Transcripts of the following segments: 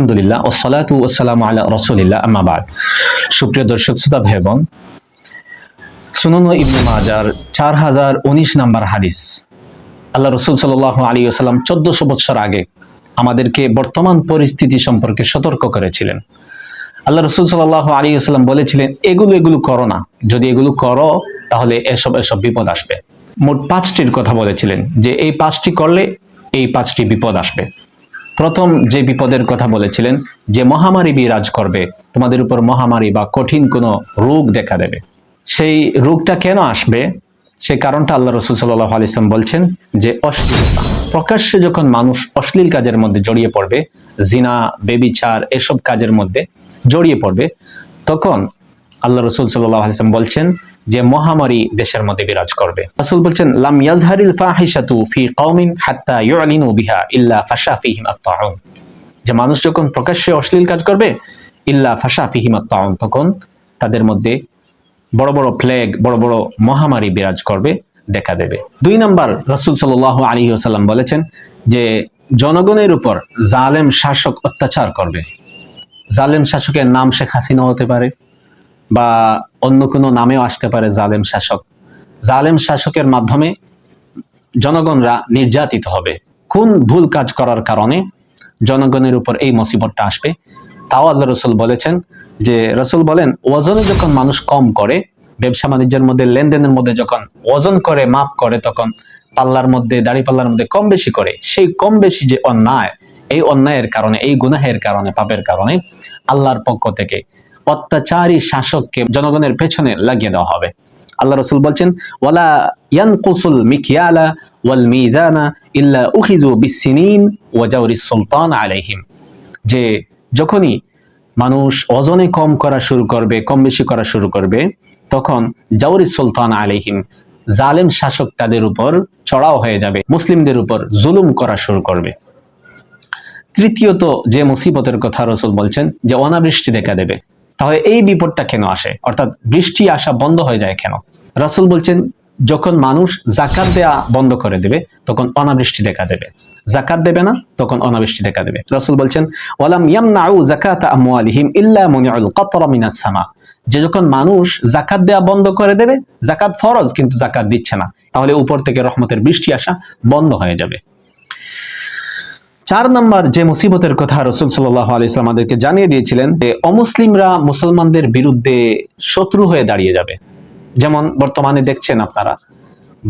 আলহামদুলিল্লাহ, ও সালাতু ওসালাম আলা রসুলিল্লাহ আম্মাবাদ সুপ্রিয় দর্শক, শ্রোতা ভাই বোন সুনন ইবনে মাজার চার হাজার উনিশ নাম্বার হাদিস। আল্লাহ রসুল সাল আলী আসাল্লাম চোদ্দশো বছর আগে আমাদেরকে বর্তমান পরিস্থিতি সম্পর্কে সতর্ক করেছিলেন। আল্লাহ রসুল সাল আলী আসাল্লাম বলেছিলেন, এগুলো এগুলো করো না। যদি এগুলো করো, তাহলে এসব এসব বিপদ আসবে। মোট পাঁচটির কথা বলেছিলেন যে, এই পাঁচটি করলে, এই পাঁচটি বিপদ আসবে। প্রথম যে বিপদের কথা বলেছিলেন, যে মহামারী বিরাজ করবে, তোমাদের উপর মহামারী বা কঠিন কোনো রোগ দেখা দেবে। সেই রোগটা কেন আসবে? সে কারণটা আল্লাহ রসুল সাল্লাহ আলিয়াম বলছেন যে অশ্লীলতা। প্রকাশ্যে যখন মানুষ অশ্লীল কাজের মধ্যে জড়িয়ে পড়বে, জিনা, বেবিচার, এসব কাজের মধ্যে জড়িয়ে পড়বে, তখন আল্লাহ রসুল সাল্লাহ আলিয়াম বলছেন যে মহামারী দেশের মধ্যে বিরাজ করবে। রাসূল বলছেন, লাম ইয়াজহারিল ফাহিশাতু ফি কওমিন হাত্তা ইউলিনু বিহা ইল্লা ফাশা ফিহিম আত-তাউন। যে মানুষ যখন প্রকাশ্যে অশ্লীল কাজ করবে, ইল্লা ফাশা ফিহিম আত-তাউন, তখন তাদের মধ্যে বড় বড় প্লেগ বড় বড় মহামারী বিরাজ করবে, দেখা দেবে। দুই নাম্বার, রাসূল সাল্লাল্লাহু আলাইহি ওয়াসাল্লাম বলেছেন যে, জনগণের উপর জালেম শাসক অত্যাচার করবে। জালেম শাসকের নাম শেখ হাসিনা হতে পারে বা অন্য কোনো নামেও আসতে পারে জালেম শাসক। জালেম শাসকের মাধ্যমে জনগণরা নির্যাতিত হবে। কোন ভুল কাজ করার কারণে জনগণের উপর এই মুসিবতটা আসবে? তাও আল্লাহ রসুল বলেছেন যে, রসুল বলেন, ওজনে যখন মানুষ কম করে, ব্যবসা বাণিজ্যের মধ্যে, লেনদেনের মধ্যে যখন ওজন করে, মাপ করে, তখন পাল্লার মধ্যে, দাড়ি পাল্লার মধ্যে কম বেশি করে, সেই কম বেশি যে অন্যায়, এই অন্যায়ের কারণে, এই গুনাহের কারণে, পাপের কারণে, আল্লাহর পক্ষ থেকে অত্যাচারী শাসককে জনগণের পেছনে লাগিয়ে দেওয়া হবে। আল্লাহ রসুল বলছেন, ওয়ালা মিকিয়ালা ওয়াল মিজানা ইল্লা উখিজু বিসসিনিন ওয়া জাওরিস সুলতান আলাইহিম। যে যখনই মানুষ ওজনে কম করা শুরু করবে, কম বেশি করা শুরু করবে, তখন জাওরিস সুলতান জালেম শাসক তাদের উপর চড়াও হয়ে যাবে, মুসলিমদের উপর জুলুম করা শুরু করবে। তৃতীয়ত যে মুসিবতের কথা রসুল বলছেন, যে অনাবৃষ্টি দেখা দেবে। তাহলে এই বিপদটা কেন আসে? অর্থাৎ বৃষ্টি আসা বন্ধ হয়ে যায় কেন? রাসুল বলছেন, যখন মানুষ জাকাত দেয়া বন্ধ করে দেবে, তখন অনাবৃষ্টি দেখা দেবে। জাকাত দেবে না, তখন অনাবৃষ্টি দেখা দেবে। রাসুল বলছেন, ওয়ালাম ইয়ামনাউ যাকাত আমওয়ালিহিম ইল্লা মুনিউল কাতরা মিনাস সামা। যে যখন মানুষ জাকাত দেয়া বন্ধ করে দেবে জাকাত ফরজ, কিন্তু জাকাত দিচ্ছে না, তাহলে উপর থেকে রহমতের বৃষ্টি আসা বন্ধ হয়ে যাবে। চার নম্বর যে মুসিবতের কথা রসুল সাল্লাহ আলাইসলাম আমাদেরকে জানিয়ে দিয়েছিলেন যে অমুসলিমরা মুসলমানদের বিরুদ্ধে শত্রু হয়ে দাঁড়িয়ে যাবে। যেমন বর্তমানে দেখছেন আপনারা,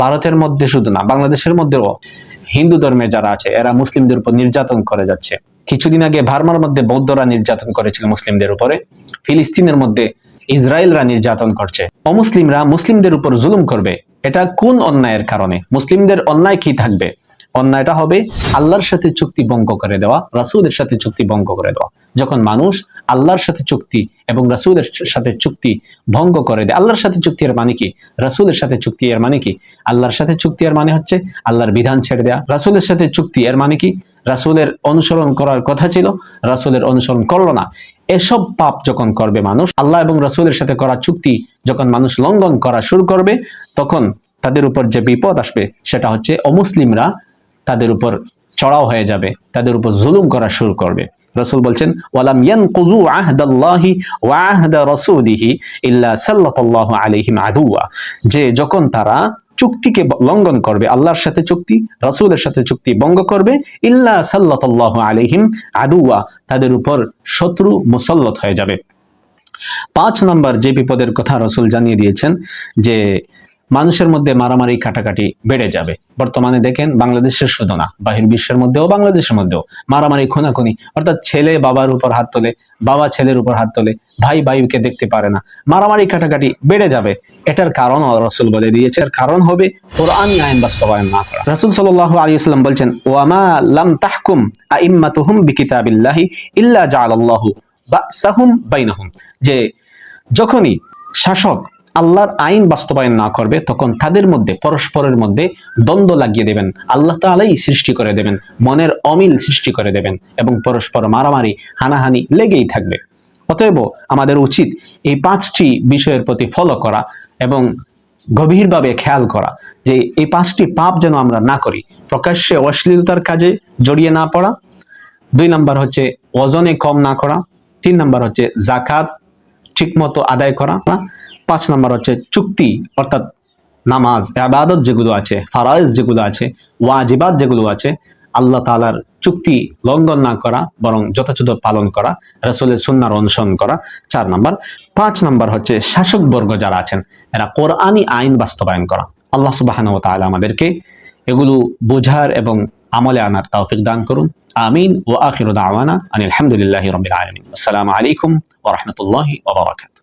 ভারতের মধ্যে শুধু না, বাংলাদেশের মধ্যেও হিন্দু ধর্মে যারা আছে, এরা মুসলিমদের উপর নির্যাতন করে যাচ্ছে। কিছুদিন আগে ভার্মার মধ্যে বৌদ্ধরা নির্যাতন করেছিল মুসলিমদের উপরে, ফিলিস্তিনের মধ্যে ইসরায়েলরা নির্যাতন করছে। অমুসলিমরা মুসলিমদের উপর জুলুম করবে, এটা কোন অন্যায়ের কারণে? মুসলিমদের অন্যায় কি থাকবে? অন্যায়টা হবে আল্লাহর সাথে চুক্তি ভঙ্গ করে দেওয়া, রাসুলের সাথে চুক্তি ভঙ্গ করে দেওয়া। যখন মানুষ আল্লাহর সাথে চুক্তি এবং রাসুলের সাথে চুক্তি ভঙ্গ করে দেয়, আল্লাহর সাথে চুক্তি এর মানে কি? রাসুলের সাথে চুক্তি এর মানে কি? আল্লাহর সাথে চুক্তি এর মানে হচ্ছে আল্লাহর বিধান ছেড়ে দেওয়া রাসুলের সাথে চুক্তি এর মানে কি? রাসুলের অনুসরণ করার কথা ছিল, রাসুলের অনুসরণ করল না। এসব পাপ যখন করবে মানুষ, আল্লাহ এবং রাসুলের সাথে করা চুক্তি যখন মানুষ লঙ্ঘন করা শুরু করবে, তখন তাদের উপর যে বিপদ আসবে, সেটা হচ্ছে অমুসলিমরা তাদের উপর চড়াও হয়ে যাবে, তাদের উপর জুলুম করা শুরু করবে। রসুল বলছেন, ওয়ালাম ইয়ানকুযু আহদাল্লাহি ওয়া আহদা ইল্লা সাল্লাল্লাহু আলাইহিম আদুয়া যে যখন তারা চুক্তিকে লঙ্ঘন করবে, আল্লাহর সাথে চুক্তি, রাসূলের সাথে চুক্তি ভঙ্গ করবে, ইল্লা সাল্লাল্লাহু আলাইহিম আদুয়া তাদের উপর শত্রু মুসল্লত হয়ে যাবে। পাঁচ নম্বর যে বিপদের কথা রসুল জানিয়ে দিয়েছেন যে মানুষের মধ্যে মারামারি কাটাকাটি বেড়ে যাবে। বর্তমানে দেখেন বাংলাদেশের শুধু না, বাহির বিশ্বের মধ্যেও, বাংলাদেশের মধ্যেও মারামারি, খুনাখুনি, অর্থাৎ ছেলে বাবার উপর হাত তোলে, বাবা ছেলের উপর হাত তোলে, ভাই ভাইকে দেখতে পারে না। মারামারি কাটাকাটি বেড়ে যাবে। এটার কারণ রসুল বলে দিয়েছে। এর কারণ হবে কোরআনি আইন বাস্তবায়ন না করা। রাসূল সাল্লাল্লাহু আলাইহি ওয়াসাল্লাম বলছেন, ওয়ামা লাম তাহকুম আইম্মাতুহুম বিকিতাবিল্লাহি ইল্লা জাআলাল্লাহু বাসাহুম বাইনাহুম। যে যখনই শাসক আল্লাহর আইন বাস্তবায়ন না করবে, তখন তাদের মধ্যে, পরস্পরের মধ্যে দ্বন্দ্ব লাগিয়ে দেবেন। আল্লাহ তালাই সৃষ্টি করে দেবেন, মনের অমিল সৃষ্টি করে দেবেন এবং পরস্পর মারামারি, হানাহানি লেগেই থাকবে। অতএব আমাদের উচিত এই পাঁচটি বিষয়ের প্রতি ফলো করা এবং গভীরভাবে খেয়াল করা যে এই পাঁচটি পাপ যেন আমরা না করি। প্রকাশ্যে অশ্লীলতার কাজে জড়িয়ে না পড়া। দুই নাম্বার হচ্ছে ওজনে কম না করা। তিন নাম্বার হচ্ছে জাকাত ঠিকমতো আদায় করা। পাঁচ নাম্বার হচ্ছে চুক্তি, অর্থাৎ নামাজ আবাদত যেগুলো আছে, ফারাইজ যেগুলো আছে, ওয়াজিবাত যেগুলো আছে, আল্লাহ তালার চুক্তি লঙ্ঘন না করা, বরং যথাযথ পালন করা, রাসূলের সুন্নাহর অনুসরণ করা, চার নাম্বার। পাঁচ নাম্বার হচ্ছে শাসক বর্গ যারা আছেন, এরা কোরআনী আইন বাস্তবায়ন করা। আল্লাহ সুবহানাহু ওয়া তাআলা আমাদেরকে এগুলো বোঝার এবং আমলে আনার তৌফিক দান করুন। আমিন। ও আখিরু দাওয়ানা আনিল হামদুলিল্লাহি রাব্বিল আলামিন। আসসালামু আলাইকুম ওয়া রাহমাতুল্লাহি ওয়া বারাকাতুহু।